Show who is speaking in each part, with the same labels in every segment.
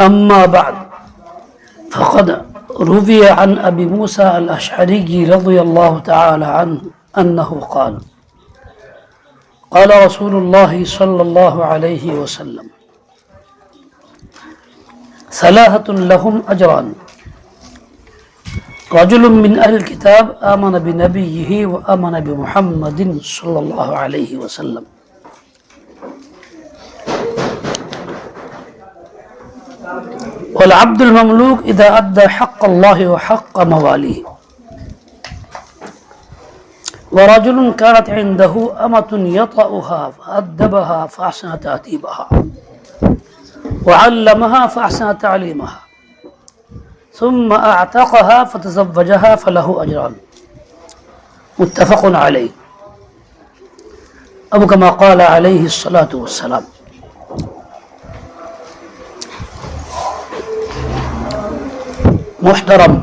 Speaker 1: أما بعد فقد روي عن أبي موسى الأشعري رضي الله تعالى عنه أنه قال قال رسول الله صلى الله عليه وسلم ثلاثة لهم أجران. رجل من أهل الكتاب آمن بنبيه وآمن بمحمد صلى الله عليه وسلم. والعبد المملوك إذا أدى حق الله وحق مواليه. ورجل كانت عنده أمة يطأها فأدبها فأحسن تأديبها. وعلمها فأحسن تعليمها. ثم أعتقها فتزوجها فله أجران. متفق عليه. أو كما قال عليه الصلاة والسلام. মোহতারম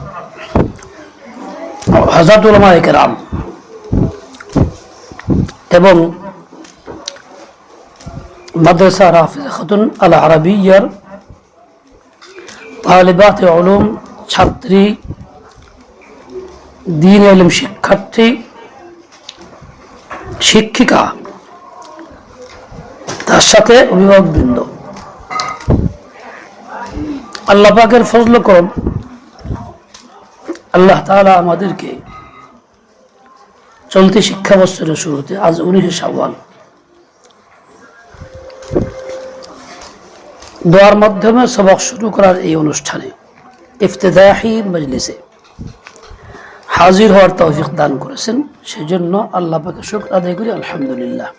Speaker 1: হজরতুলমা একরাম এবং মাদ্রাসা রাফিজ খাতুন আল আরবিয়ার তালেবাত আলম ছাত্রী, দিন এলম শিক্ষার্থী, শিক্ষিকা, তার সাথে অভিভাবক অভিভাবকবৃন্দ আল্লাপাকের ফজল করম আল্লাহ তাআলা আমাদেরকে চলতি শিক্ষা বছরের শুরুতে, আজ উনিশে শাওয়াল, দোয়ার মাধ্যমে সবক শুরু করার এই অনুষ্ঠানে ইফতেদাহি মজলিসে হাজির হওয়ার তৌফিক দান করেছেন। সেজন্য আল্লাহ পাকে শুক্র আদায় করি, আলহামদুলিল্লাহ।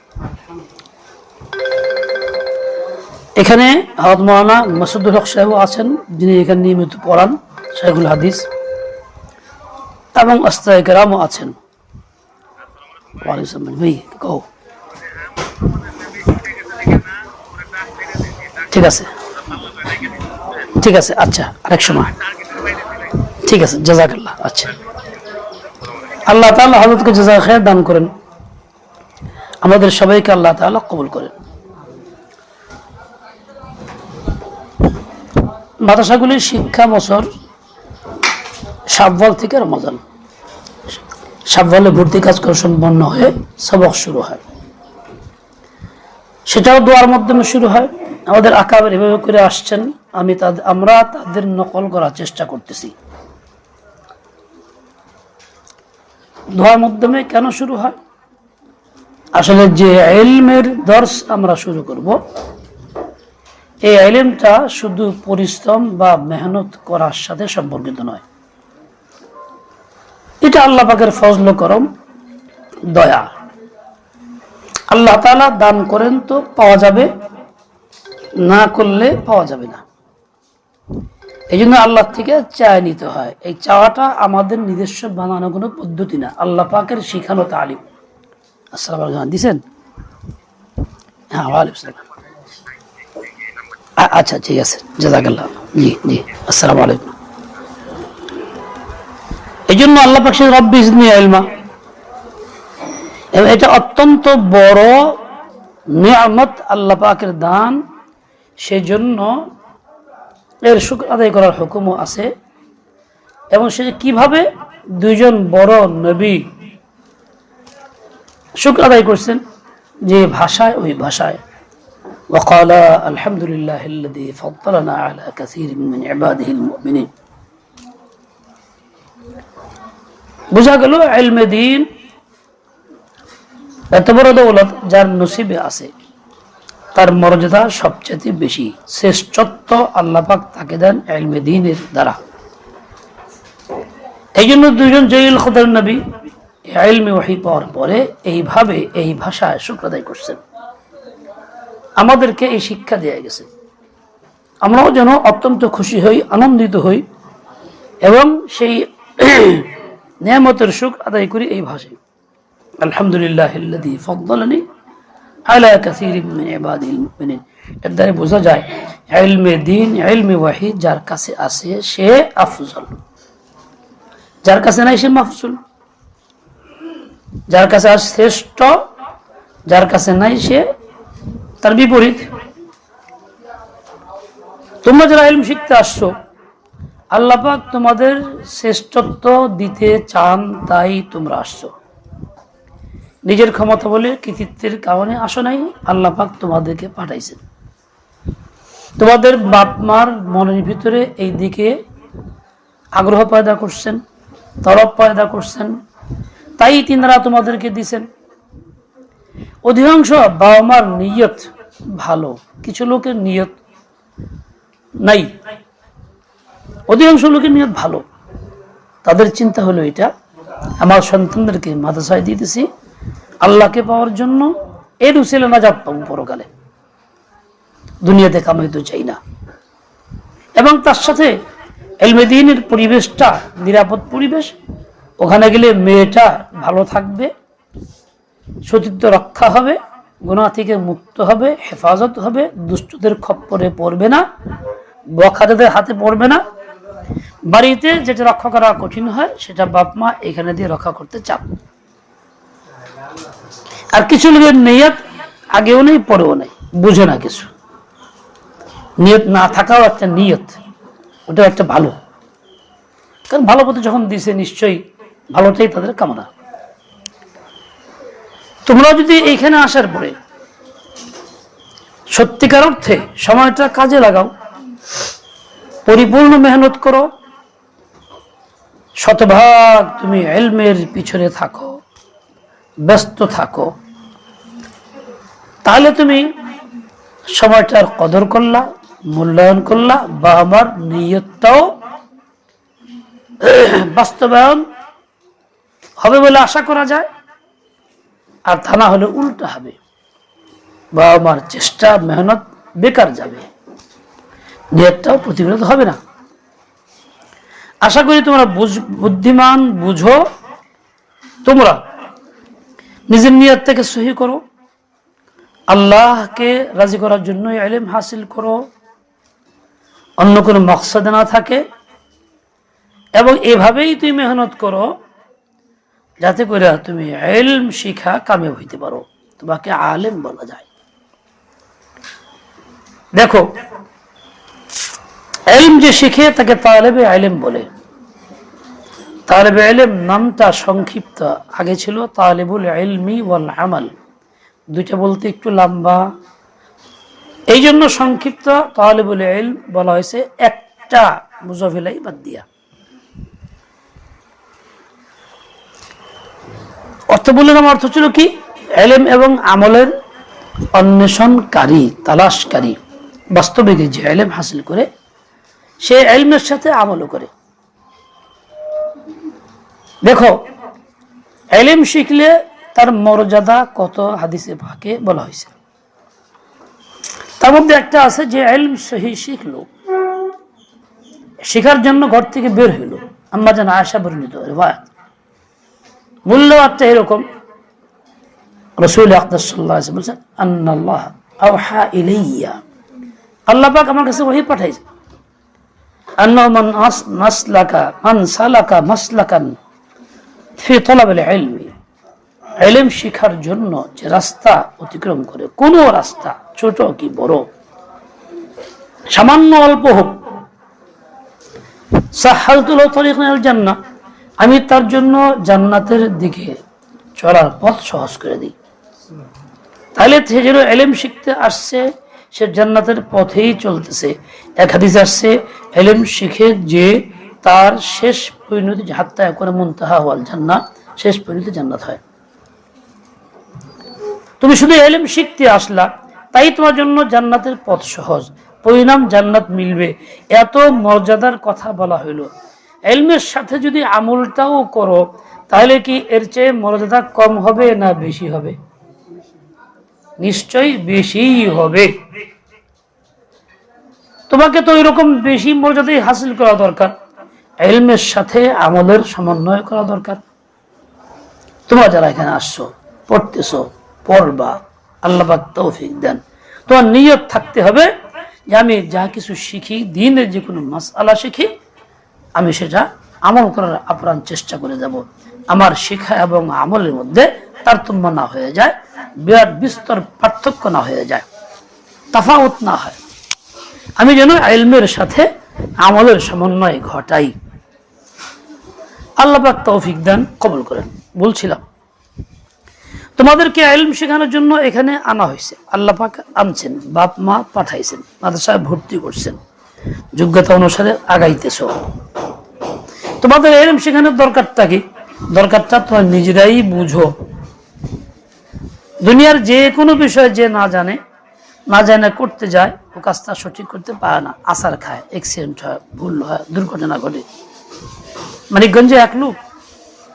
Speaker 1: এখানে আহমদ মৌলানা মাসুদুল হক সাহেব আছেন, যিনি এখানে নিয়মিত পড়ান, শাইখুল হাদিস। এবং আস্তায় কেরামও আছেন। ঠিক আছে। ঠিক আছে আচ্ছা আরেক সময়। ঠিক আছে, জাজাকাল্লাহ আচ্ছা। আল্লাহ তাআলা হযরতকে জাযা খায় দান করেন। আমাদের সবাইকে আল্লাহ তাআলা কবুল করেন। মাদ্রাসাগুলির শিক্ষা বছর সাব্বাল থেকে রমজান। সাব্বালে ভর্তি কাজ সম্পন্ন হয়ে সবক শুরু হয়। সেটাও দোয়ার মাধ্যমে শুরু হয়। আমাদের আকাবের এভাবে করে আসছেন। আমি তাদের আমরা তাদের নকল করার চেষ্টা করতেছি। দোয়ার মাধ্যমে কেন শুরু হয়? আসলে যে এলমের দর্শ আমরা শুরু করব, এই এলেমটা শুধু পরিশ্রম বা মেহনত করার সাথে সম্পর্কিত নয়। এটা আল্লাহ পাকের ফজল করম, দয়া। আল্লাহ তালা দান করেন তো পাওয়া যাবে, না করলে পাওয়া যাবে না। এই জন্য আল্লাহ থেকে চায় নিতে হয়। এই চাওয়াটা আমাদের নিজস্ব বানানো কোনো পদ্ধতি না। আল্লাহ পাকের শিখানো তালিম। আসসালাম আলাইকুম। দিছেন? হ্যাঁ ওয়ালাইকুম সালাম। আচ্ছা ঠিক আছে। জাজাকাল্লাহ জি জি। আসসালামু আলাইকুম। এই জন্য আল্লাহ পাক সে রব্বি ইজনি ইলমা এবং এটা অত্যন্ত বড় নিয়ামত আল্লাহ পাকের দান সেজন্য এর শুক্র আদায় করার হুকুমও আছে এবং সে কিভাবে দুইজন বড় নবী শুক্র আদায় করছেন যে ভাষায় ওই ভাষায় وقال الحمد لله الذي فضلنا على كثير من عباده المؤمنين বোঝা গেল এলমে দিন এত বড় দৌলত যার নসিবে আছে। তার মর্যাদা সবচেয়ে বেশি। শ্রেষ্ঠত্ব আল্লাপাক তাকে দেন এলমে দিনের দ্বারা। এই জন্য দুজন জয়ুল খদার নবী এলমে ওয়াহি পাওয়ার পরে এইভাবে এই ভাষায় শুক্রাদায় করছেন। আমাদেরকে এই শিক্ষা দেয়া গেছে। আমরাও যেন অত্যন্ত খুশি হই, আনন্দিত হই এবং সেই নিয়ামতের সুখ আদায় করি এই ভাষায়। আলহামদুলিল্লাহ এর দ্বারা বোঝা যায় দিন যার কাছে আছে সে আফজল। যার কাছে নাই সে মাফজুল। যার কাছে আছে শ্রেষ্ঠ, যার কাছে নাই সে তার বিপরীত। তোমরা যারা শিখতে আসছো আল্লাহ পাক তোমাদের শ্রেষ্ঠত্ব দিতে চান, তাই তোমরা আসছো। নিজের ক্ষমতা বলে কৃতিত্বের কারণে আসো নাই আল্লাহ পাক তোমাদেরকে পাঠাইছেন। তোমাদের বাপ মার মনের ভিতরে এই দিকে আগ্রহ পয়দা করছেন তরফ পয়দা করছেন, তাই তিনারা তোমাদেরকে দিছেন। অধিকাংশ বাবা মার নিয়ত ভালো, কিছু লোকের নিয়ত নাই। অধিকাংশ লোকের নিয়ত ভালো। তাদের চিন্তা হলো এটা, আমার সন্তানদেরকে মাদ্রাসায় দিতেছি আল্লাহকে পাওয়ার জন্য এর উচিলে না যাক পাবো পরকালে। দুনিয়াতে কামাইতে চাই না। এবং তার সাথে এলমেদিনের পরিবেশটা, নিরাপদ পরিবেশ, ওখানে গেলে মেয়েটা ভালো থাকবে, সতীত্ব রক্ষা হবে, গুণা থেকে মুক্ত হবে, হেফাজত হবে, দুষ্টদের খপ্পরে পড়বে না বখারেদের হাতে পড়বে না বাড়িতে যেটা রক্ষা করা কঠিন হয়, সেটা বাপ মা এখানে দিয়ে রক্ষা করতে চান। আর কিছু লোকের নিয়ত আগেও নেই, পরেও নেই, বুঝে না কিছু। নিয়ত না থাকাও একটা নিয়ত ওটা একটা ভালো। কারণ ভালো পথে যখন দিছে, নিশ্চয়ই ভালোটাই তাদের কামনা। তোমরা যদি এইখানে আসার পরে সত্যিকার অর্থে সময়টা কাজে লাগাও পরিপূর্ণ মেহনত করো। শতভাগ তুমি এলমের পিছনে থাকো, ব্যস্ত থাকো। তাহলে তুমি সময়টার কদর করলা, মূল্যায়ন করলা, বা আমার নিয়তটাও বাস্তবায়ন হবে বলে আশা করা যায়। আর তা না হলে উল্টা হবে। বা আমার চেষ্টা, মেহনত বেকার যাবে। নিয়তটাও প্রতিফলিত হবে না। আশা করি তোমরা বুদ্ধিমান, বুঝো। তোমরা নিজের নিয়ত থেকে সহি করো। আল্লাহকে রাজি করার জন্য এলেম হাসিল করো। অন্য কোনো মকসদ না থাকে। এবং এভাবেই তুমি মেহনত করো, যাতে করে তুমি এলম শিখা কামে হইতে পারো। তোমাকে আলেম বলা যায়। দেখো এলম যে শিখে তাকে তালেবে আলেম বলে। তালেবে আলেম নামটা সংক্ষিপ্ত, আগে ছিল তালেবুল এলমি ওয়াল আমাল। দুইটা বলতে একটু লম্বা। এই জন্য সংক্ষিপ্ত তালেবুল এলম বলা হয়েছে একটা মুজফিলাই বাদ দিয়া। অর্থ বললাম অর্থ ছিল কি? এলেম এবং আমলের অন্বেষণকারী, তালাশকারী। বাস্তবিক যে এলেম হাসিল করে সে এলমের সাথে আমলও করে। দেখো, এলেম শিখলে তার মর্যাদা কত হাদিসে পাকে বলা হয়েছে। তার মধ্যে একটা আছে যে এলম সহি শিখলো। শেখার জন্য ঘর থেকে বের হইল। আম্মা যেন আশা পরিণত মূল্যবাদটা এরকম। রসুল আকদাসাল্লাহ বলছেন, আন্নাল্লাহ আল্লাহ পাক আমার কাছে ওহি পাঠাইছে। মান মান সামান্য অল্প হোক। সাহালতুল আমি তার জন্য জান্নাতের দিকে চলার পথ সহজ করে দিই। তাহলে সে যেন এলেম শিখতে আসছে সে জান্নাতের পথেই চলতেছে। এক হাদিস আসছে, এলেম শিখে যে তার শেষ পরিণতি হাত্তা করে মুনতাহা হওয়াল জান্নাত শেষ পরিণতি জান্নাত হয়। তুমি শুধু এলেম শিখতে আসলা, তাই তোমার জন্য জান্নাতের পথ সহজ। পরিণাম জান্নাত মিলবে, এত মর্যাদার কথা বলা হইল। এলমের সাথে যদি আমলটাও করো, তাহলে কি এর চেয়ে মর্যাদা কম হবে না বেশি হবে? নিশ্চয়ই বেশিই হবে। তোমাকে তো এরকম বেশি মর্যাদাই হাসিল করা দরকার। এলমের সাথে আমলের সমন্বয় করা দরকার। তোমরা যারা এখানে আসছো, পড়তেছো, পড়বা আল্লাহ তৌফিক দেন। তোমার নিয়ত থাকতে হবে যে আমি যা কিছু শিখি, দিনের যে কোনো মাসালা শিখি, আমি সেটা আমল করার আপ্রাণ চেষ্টা করে যাব। আমার শিক্ষা এবং আমলের মধ্যে তারতম্য না হয়ে যায়, বিরাট বিস্তর পার্থক্য না হয়ে যায় তাফাউত না হয়। আমি যেন এলমের সাথে আমলের সমন্বয় ঘটাই। আল্লাহ পাক তৌফিক দান কবল করেন, বলছিলাম। তোমাদেরকে এলম শেখানোর জন্য এখানে আনা হয়েছে। আল্লাহ পাক আনছেন, বাপ মা পাঠাইছেন, মাদ্রাসায় ভর্তি করছেন। যোগ্যতা অনুসারে আগাইতেছ। তোমাদের এলম শেখানোর দরকারটা কি? দরকারটা তোমার নিজেরাই বুঝো। দুনিয়ার যে কোনো বিষয় যে না জানে না জানে করতে যায়, ও কাজটা সঠিক করতে পারে না। আসার খায় অ্যাক্সিডেন্ট হয়, ভুল হয়, দুর্ঘটনা ঘটে। মানিকগঞ্জে এক লোক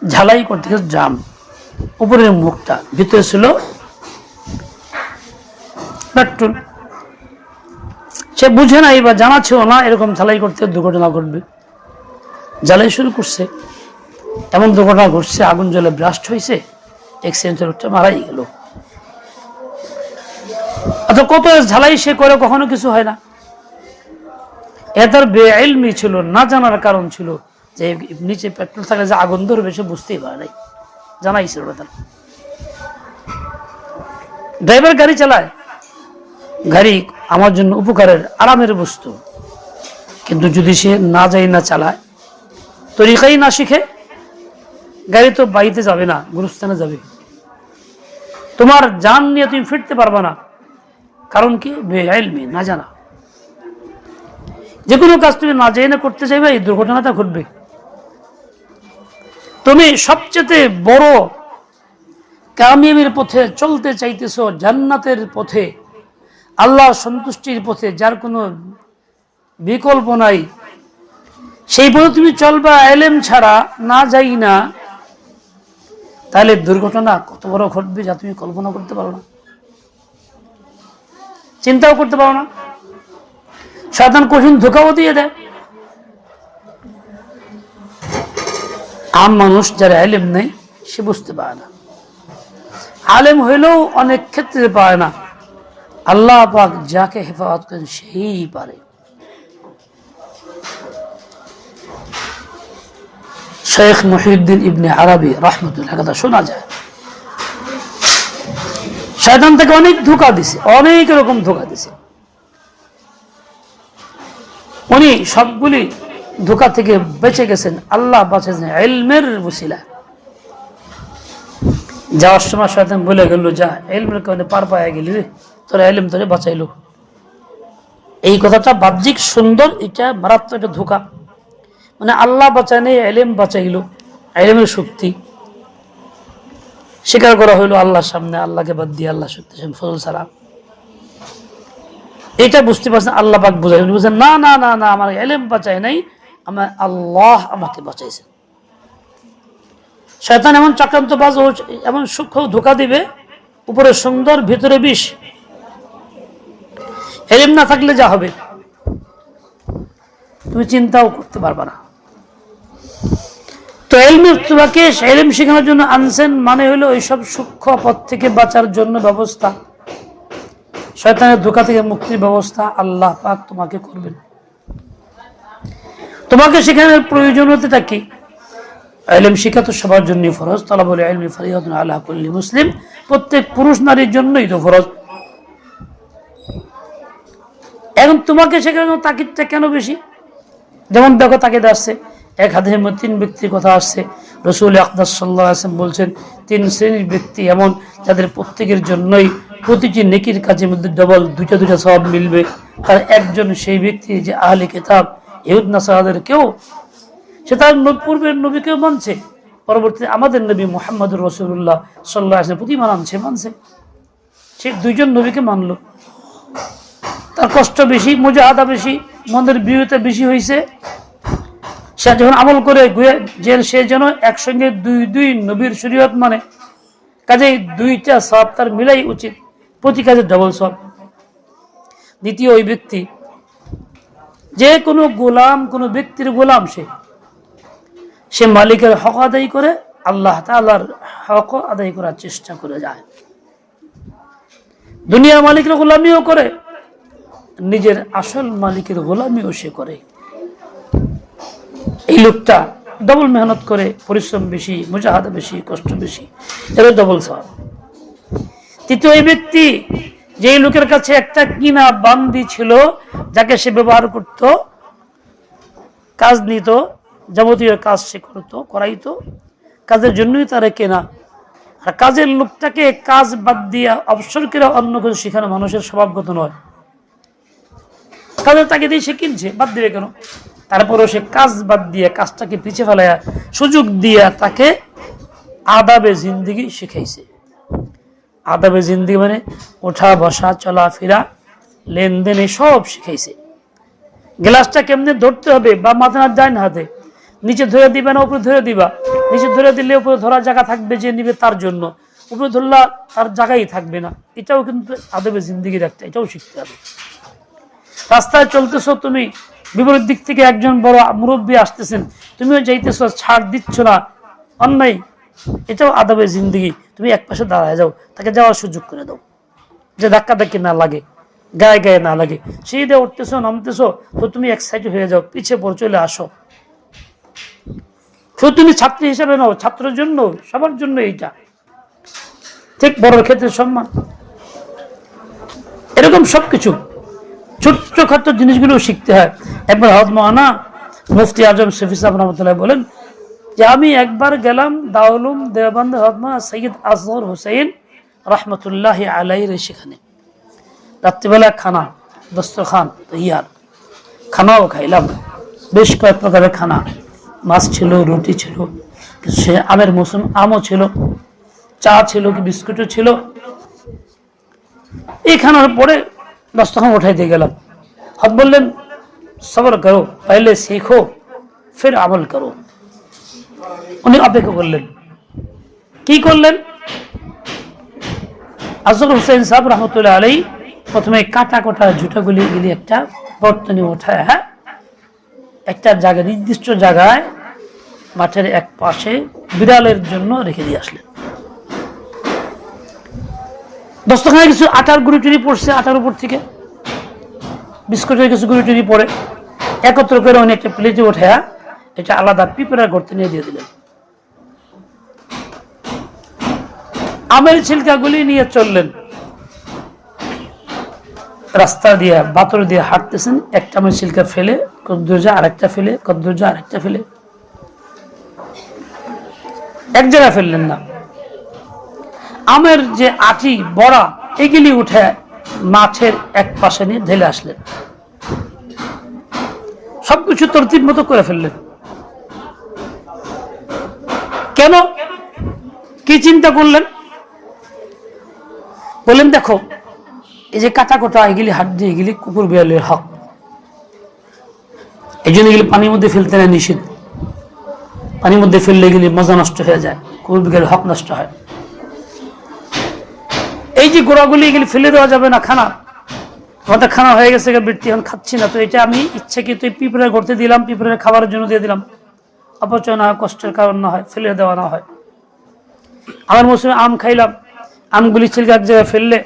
Speaker 1: ঝালাই করতে গেছে জাম। উপরের মুখটা, ভিতরে ছিল পেট্রোল। সে বুঝে নাই বা জানা না, এরকম ঝালাই করতে দুর্ঘটনা ঘটবে। জ্বালাই শুরু করছে। এমন দুর্ঘটনা ঘটছে, আগুন জলে ব্লাস্ট হয়েছে অ্যাক্সিডেন্টের লোকটা মারাই গেল। অথবা কত ঝালাই সে করে কখনো কিছু হয় না। এ তার বেআইলমি ছিল, না জানার কারণ ছিল যে নিচে পেট্রোল থাকলে যে আগুন ধরবে সে বুঝতেই পারে নাই। জানাই ছিল না তার। ড্রাইভার গাড়ি চালায়। গাড়ি আমার জন্য উপকারের আরামের বস্তু। কিন্তু যদি সে না যাই না চালায়, তরিকাই না শিখে গাড়ি তো বাড়িতে যাবে না, গুরুস্থানে যাবে। তোমার জান নিয়ে তুমি ফিরতে পারবে না। কারণ কি? বেআইলমি না জানা। যে কোনো কাজ তুমি না জেনে করতে চাইবে, এই দুর্ঘটনাটা ঘটবে। তুমি সবচেয়ে বড় কামিয়াবির পথে চলতে চাইতেছ, জান্নাতের পথে, আল্লাহ সন্তুষ্টির পথে, যার কোনো বিকল্প নাই। সেই পথে তুমি চলবা, এলেম ছাড়া না যাই না তাহলে দুর্ঘটনা কত বড় ঘটবে যা তুমি কল্পনা করতে পারো না? চিন্তাও করতে পারো না? শয়তান কঠিন ধোকাও দিয়ে দেয়। আম মানুষ যারা আলেম নেই, সে বুঝতে পারে না। আলেম হইলেও অনেক ক্ষেত্রে পারে না। আল্লাহ পাক যাকে হেফাজত করেন, সেই পারে। শেখ মহিউদ্দিন ইবনে আরবি রহমতুল্লাহ কথা শোনা যায়। শয়তান থেকে অনেক ধোকা দিছে, অনেক রকম ধোকা দিছে। উনি সবগুলি ধোকা থেকে বেঁচে গেছেন, আল্লাহ বাঁচেছেন এলমের বসিলা যাওয়ার সময় শয়তান বলে গেল, যা এলমের কারণে পার পায়া গেলি রে, তোরা এলম তোরে বাঁচাইলো। এই কথাটা বাহ্যিক সুন্দর, এটা মারাত্মক একটা ধোকা। মানে আল্লাহ বাঁচায় নেই এলেম বাঁচাইলো। এলেমের শক্তি। স্বীকার করা হইল আল্লাহর সামনে, আল্লাহকে বাদ দিয়ে আল্লাহ সত্যি ফজল সালাম। এটা বুঝতে পারছেন, আল্লাহ পাক বুঝাই উনি বলছেন, না না না না, আমার এলেম বাঁচায় নাই, আমার আল্লাহ আমাকে বাঁচাইছেন। শয়তান এমন চক্রান্ত বাজ এমন সূক্ষ্ম ধোকা দিবে উপরে সুন্দর, ভিতরে বিষ। এলেম না থাকলে যা হবে। তুমি চিন্তাও করতে পারবা না। তো এলমের তোমাকে এলম শেখানোর জন্য আনছেন মানে হলো ওইসব সূক্ষ্ম থেকে বাঁচার জন্য ব্যবস্থা। শয়তানের ধোকা থেকে মুক্তির ব্যবস্থা আল্লাহ পাক তোমাকে করবেন। তোমাকে কি? এলম শিখা তো সবার জন্য ফরজ তালা বলে এলমি কুল্লি মুসলিম। প্রত্যেক পুরুষ নারীর জন্যই তো ফরজ। এখন তোমাকে শেখানোর তাকিদটা কেন বেশি? যেমন দেখো তাকিদ আসছে। এক হাদিসের মধ্যে তিন ব্যক্তির কথা আসছে। রসুল আকদাস সাল্লাহ আসলাম বলছেন, তিন শ্রেণির ব্যক্তি এমন, যাদের প্রত্যেকের জন্যই প্রতিটি নেকির কাজের মধ্যে ডবল দুইটা দুইটা সব মিলবে। তার একজন সেই ব্যক্তি যে আহলে কেতাব, ইহুদ নাসাহাদের কেউ, সে তার পূর্বের নবীকেও মানছে। পরবর্তীতে আমাদের নবী মোহাম্মদ রসুল্লাহ সাল্লাহ আসলাম প্রতি মানছে মানছে। সে দুইজন নবীকে মানলো। তার কষ্ট বেশি মজাহাদা বেশি, মনের বিরোধিতা বেশি হয়েছে সে যখন আমল করে গুয়ে সে যেন একসঙ্গে দুই দুই নবীর শরীয়ত মানে কাজেই দুইটা সব তার মিলাই উচিত। প্রতি কাজে ডবল সব। দ্বিতীয় ওই ব্যক্তি, যে কোনো গোলাম, কোনো ব্যক্তির গোলাম সে। সে মালিকের হক আদায় করে, আল্লাহ তালার হক আদায় করার চেষ্টা করে যায়। দুনিয়ার মালিকের গোলামিও করে, নিজের আসল মালিকের গোলামিও সে করে। এই লোকটা ডবল মেহনত করে, পরিশ্রম বেশি, মুজাহাদা বেশি, কষ্ট বেশি এর ডবল সব তৃতীয় এই ব্যক্তি, যেই লোকের কাছে একটা কিনা বান্দি ছিল, যাকে সে ব্যবহার করত, কাজ নিত, যাবতীয় কাজ সে করতো, করাইতো, কাজের জন্যই তারা কেনা। আর কাজের লোকটাকে কাজ বাদ দিয়ে অবসর করে অন্য কিছু শেখানো মানুষের স্বভাবগত নয়। কাজের তাকে দিয়ে সে কিনছে, বাদ দিবে কেন? তারপরেও সে কাজ বাদ দিয়ে, কাজটাকে পিছিয়ে ফেলাইয়া সুযোগ দিয়ে তাকে আদাবে জিন্দিগি শিখাইছে। আদাবে জিন্দিগি মানে ওঠা, বসা চলাফেরা লেনদেনে সব শিখাইছে। গ্লাসটা কেমনে ধরতে হবে? বা মাথা না হাতে? নিচে ধরে দিবে না উপরে ধরে দিবা? নিচে ধরে দিলে উপরে ধরার জায়গা থাকবে যে নিবে তার জন্য। উপরে ধরলা তার জায়গাই থাকবে না। এটাও কিন্তু আদবে জিন্দিগির একটা, এটাও শিখতে হবে। রাস্তায় চলতেছো তুমি বিপরীত দিক থেকে একজন বড় মুরব্বী আসতেছেন, তুমিও যাইতেছ, ছাড় দিচ্ছ না। অন্যায়, এটাও আদবের জিন্দিগি। তুমি এক পাশে দাঁড়ায় যাও, তাকে যাওয়ার সুযোগ করে দাও। যে ধাক্কা ধাক্কি না লাগে, গায়ে গায়ে না লাগে। সেই দিয়ে উঠতেছো, নামতেছো, তো তুমি এক সাইডে হয়ে যাও পিছিয়ে পড়ে চলে আসো। শুধু তুমি ছাত্রী হিসাবে নাও, ছাত্রের জন্য, সবার জন্য এইটা। ঠিক বড় ক্ষেত্রে সম্মান। এরকম সবকিছু। ছোট্ট খাট্ট জিনিসগুলো শিখতে হয়। একবার হদ মহানা মুফতি আজম শফি সাহেব রহমতুল্লাহ বলেন যে আমি একবার গেলাম দাউলুম দেওবন্দ হদমা সৈয়দ আসগর হুসাইন রহমতুল্লাহ আলাইয়ের সেখানে। রাত্রিবেলা খানা, দস্তরখান, তৈয়ার। খানাও খাইলাম। বেশ কয়েক প্রকারের খানা। মাছ ছিল, রুটি ছিল সে আমের মৌসুম, আমও ছিল, চা ছিল, কি বিস্কুটও ছিল। এই খানার পরে দস্তখান উঠাই দিয়ে গেলাম। হত বললেন, সবর করো পহলে শিখো, ফির আমল করো। উনি অপেক্ষা করলেন। কি করলেন? আজর হোসেন সাহেব রহমতুল্লাহ আলাই প্রথমে কাটা কোটা ঝুটাগুলি গিলি একটা বর্তনী ওঠায় হ্যাঁ? একটা জায়গা, নির্দিষ্ট জায়গায় মাঠের এক পাশে বিড়ালের জন্য রেখে দিয়ে আসলেন। দস্তখানে কিছু আটার গুঁড়ি টুড়ি পড়ছে, আটার উপর থেকে। বিস্কুটের কিছু গুঁড়ি টুড়ি পড়ে। একত্র করে উনি একটা প্লেটে ওঠে এটা আলাদা পিঁপড়ার গর্তে নিয়ে দিয়ে দিলেন। আমের ছিলকাগুলি নিয়ে চললেন। রাস্তা দিয়ে বাতর দিয়ে হাঁটতেছেন। একটা আমের ছিলকা ফেলে, কদ্দুরজা আরেকটা ফেলে, কদ্দুরজা আরেকটা ফেলে। এক জায়গায় ফেললেন না। আমের যে আটি বড়া, এগুলি উঠে মাছের এক পাশে নিয়ে ঢেলে আসলেন। সবকিছু তরতিব মতো করে ফেললেন। কেন? কি চিন্তা করলেন? বললেন দেখো, এই যে কাটা কোটা, এগুলি হাত দিয়ে, এগুলি কুকুর বিড়ালের হক। এই জন্য এগুলি পানির মধ্যে ফেলতে না নিষেধ। পানির মধ্যে ফেললে এগুলি মজা নষ্ট হয়ে যায়, কুকুর বিড়ালের হক নষ্ট হয়। যে গোড়াগুলি এগুলি ফেলে দেওয়া যাবে না, খানা। আমাদের খানা হয়ে গেছে বৃত্তি এখন খাচ্ছি না। তো এটা আমি ইচ্ছাকৃত পিঁপড়ে করতে দিলাম, পিঁপড়ের খাবারের জন্য দিয়ে দিলাম। অপচয় না কষ্টের কারণ না হয়, ফেলে দেওয়া না হয়। আমার মৌসুমে আম খাইলাম, আমগুলি ছিলকে এক জায়গায় ফেললে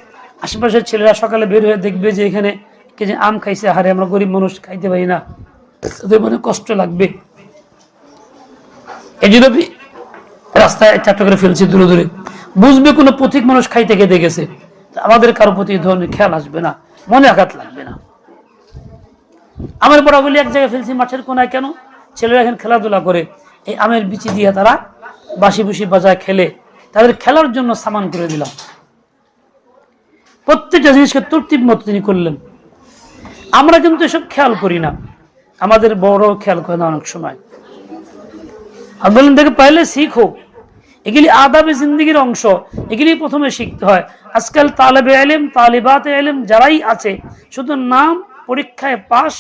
Speaker 1: আশেপাশের ছেলেরা সকালে বের হয়ে দেখবে যে এখানে কে যে আম খাইছে। হারে আমরা গরিব মানুষ, খাইতে পারি না। তাদের মনে কষ্ট লাগবে। এই জন্য রাস্তায় চারটা করে ফেলছি দূরে দূরে। বুঝবে কোনো পথিক মানুষ খাইতে খেতে গেছে। আমাদের কারও প্রতি ধরনের খেয়াল আসবে না, মনে আঘাত লাগবে না। আমের বড়াগুলি এক জায়গায় ফেলছি, মাঠের কোনায় কেন? ছেলেরা এখন খেলাধুলা করে, এই আমের বিচি দিয়ে তারা বাসি বুসি বাজায় খেলে। তাদের খেলার জন্য সামান করে দিলাম। প্রত্যেকটা জিনিসকে তর্তিব মতো তিনি করলেন। আমরা কিন্তু এসব খেয়াল করি না। আমাদের বড় খেয়াল করে না অনেক সময়। আর বললেন দেখে পাইলে শিখো। এগুলি আদাবে জিন্দগির অংশ। এগুলি প্রথমে শিখতে হয়। আজকাল তালেবে এলেম, তালিবাতে এলেম যারাই আছে, শুধু নাম পরীক্ষায় পাস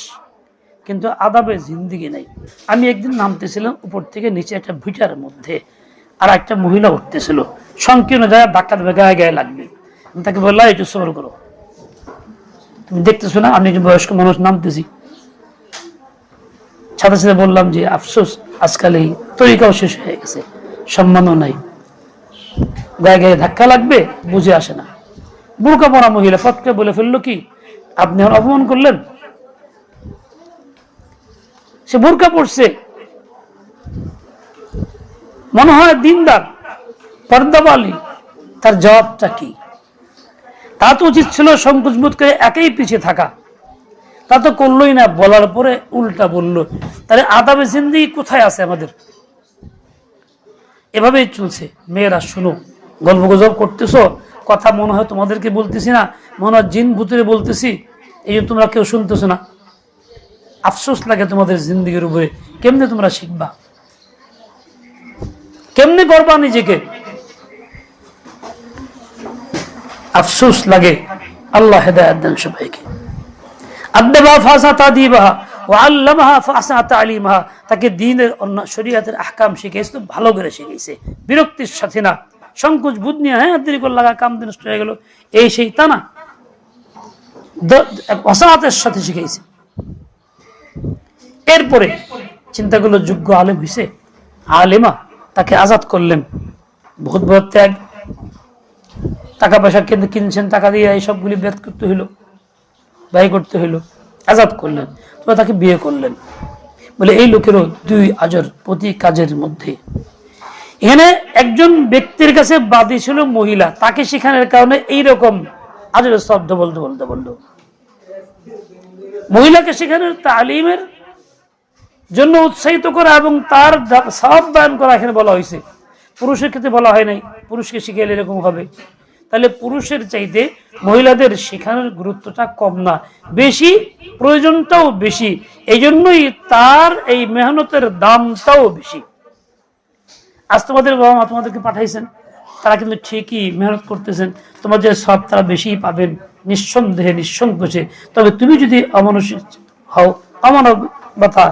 Speaker 1: কিন্তু আদাবে জিন্দিগি নেই। আমি একদিন নামতেছিলাম উপর থেকে নিচে একটা ভিটার মধ্যে, আর একটা মহিলা উঠতেছিল। সংকীর্ণ ধাক্কা দেবে গায়ে গায়ে লাগবে। আমি তাকে বললাম একটু সবর করো। তুমি দেখতেছো না, আমি একজন বয়স্ক মানুষ নামতেছি। সাথে সাথে বললাম যে, আফসোস, আজকাল এই তরিকাও শেষ হয়ে গেছে। সম্মানও নাই। গায়ে গায়ে ধাক্কা লাগবে, বুঝে আসে না। বুড়কা পড়া মহিলা পথকে বলে ফেলল কি, আপনি আমার অপমান করলেন? সে বোরকা পড়ছে। মনে হয় দিনদার, পর্দাবালি। তার জবাবটা কি? তা তো উচিত ছিল সংকোচ বোধ করে একাই পিছিয়ে থাকা। তা তো করলোই না, বলার পরে উল্টা বলল, তাহলে আদাবে জিন্দিগি কোথায় আছে আমাদের? এভাবেই চলছে। মেয়েরা, শুনো গল্প গুজব করতেছো, কথা মনে হয় তোমাদেরকে বলতেছি না, মনে হয় জিন ভূতের বলতেছি, এই তোমরা কেউ শুনতেছো না। আফসোস লাগে তোমাদের জিন্দিগির উপরে, কেমনে তোমরা শিখবা? কেমনে করবা নিজেকে? আফসোস লাগে, আল্লাহ হেদায়ত দেন সবাইকে। আদ্দাবা ফাসা তাদিবাহা ও আল্লামাহা ফাসা তালিমাহা, তাকে দিনের অন্য শরীয়তের আহকাম শিখেছে তো ভালো করে শিখেছে বিরক্তির সাথে না। সংকোচ বুধ নিয়ে হ্যাঁ দেরি করে লাগা কাম দিন হয়ে গেল। এই সেই তা না অসাহাতের সাথে শিখেছে এরপরে চিন্তা করল, যোগ্য আলেম হইছে? আলেমা তাকে আজাদ করলেন। বহুত বড় ত্যাগ। টাকা পয়সা কিনছেন, টাকা দিয়ে এই সবগুলি বেদ করতে হইল, ব্যয় করতে হইল, আজাদ করলেন। তো তাকে বিয়ে করলেন। বলে এই লোকেরও দুই আজর প্রতি কাজের মধ্যে। এখানে একজন ব্যক্তির কাছে বাদী ছিল মহিলা। তাকে শেখানোর কারণে এইরকম আজর শব্দ বলতে বলতে বলল মহিলাকে শেখানোর তালিমের জন্য উৎসাহিত করা এবং তার সব দান করা এখানে বলা হয়েছে। পুরুষের ক্ষেত্রে বলা হয় নাই। পুরুষকে শিখাইলে এরকম হবে। তাহলে পুরুষের চাইতে মহিলাদের শেখানোর গুরুত্বটা কম না। বেশি প্রয়োজনটাও বেশি। এই জন্যই তার এই মেহনতের দামটাও বেশি। আজ তোমাদের বাবা মা তোমাদেরকে পাঠাইছেন। তারা কিন্তু ঠিকই মেহনত করতেছেন। তোমাদের সব তারা বেশি পাবেন। নিঃসন্দেহে, নিঃসংকোচে। তবে তুমি যদি অমানসিক হও, অমানবতা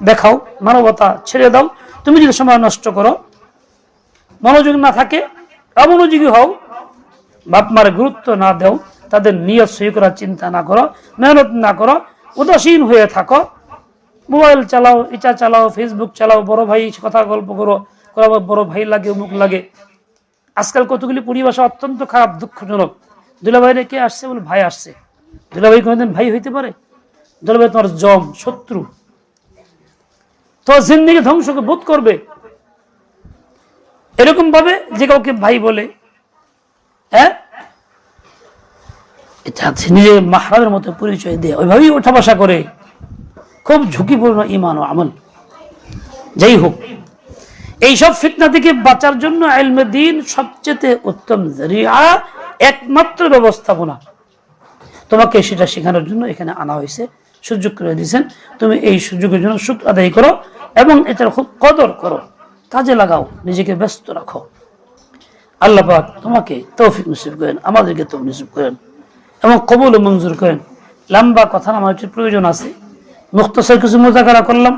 Speaker 1: দেখাও, মানবতা ছেড়ে দাও, তুমি যদি সময় নষ্ট করো, মনোযোগ না থাকে, অমনোযোগী হও বাপ মার গুরুত্ব না দেও, তাদের নিয়ত সই করার চিন্তা না করো, মেহনত না করো, উদাসীন হয়ে থাকো। মোবাইল চালাও, ইটা চালাও, ফেসবুক চালাও, বড় ভাই কথা গল্প করো বড় ভাই লাগে মুখ লাগে। আজকাল কতগুলি পরিভাষা অত্যন্ত খারাপ, দুঃখজনক। দুলাভাইরে কে আসছে বলে ভাই আসছে? দুলাভাই কোনোদিন ভাই হইতে পারে? দুলাভাই তোমার জম, শত্রু। তো জিন্দিগি ধ্বংসকে বোধ করবে। এরকম ভাবে যে কাউকে ভাই বলে হ্যাঁ? হচ্ছে নিজের মাহরামের মতো পরিচয় দিয়ে। ওইভাবেই বসা করে। খুব ঝুঁকিপূর্ণ ইমান ও আমল। যাই হোক, এইসব ফিতনা থেকে বাঁচার জন্য দিন সবচেয়ে উত্তম জরিয়া, একমাত্র ব্যবস্থাপনা। তোমাকে সেটা শেখানোর জন্য এখানে আনা হয়েছে। সুযোগ করে দিয়েছেন। তুমি এই সুযোগের জন্য সুখ আদায় করো এবং এটার খুব কদর করো। কাজে লাগাও, নিজেকে ব্যস্ত রাখো। আল্লাহ পাক তোমাকে তৌফিক নসিব করেন, আমাদেরকে তো নসিব করেন এবং কবুল মঞ্জুর করেন। লম্বা কথা আমার প্রয়োজন আছে। মুক্তসর কিছু মোজাকারা করলাম।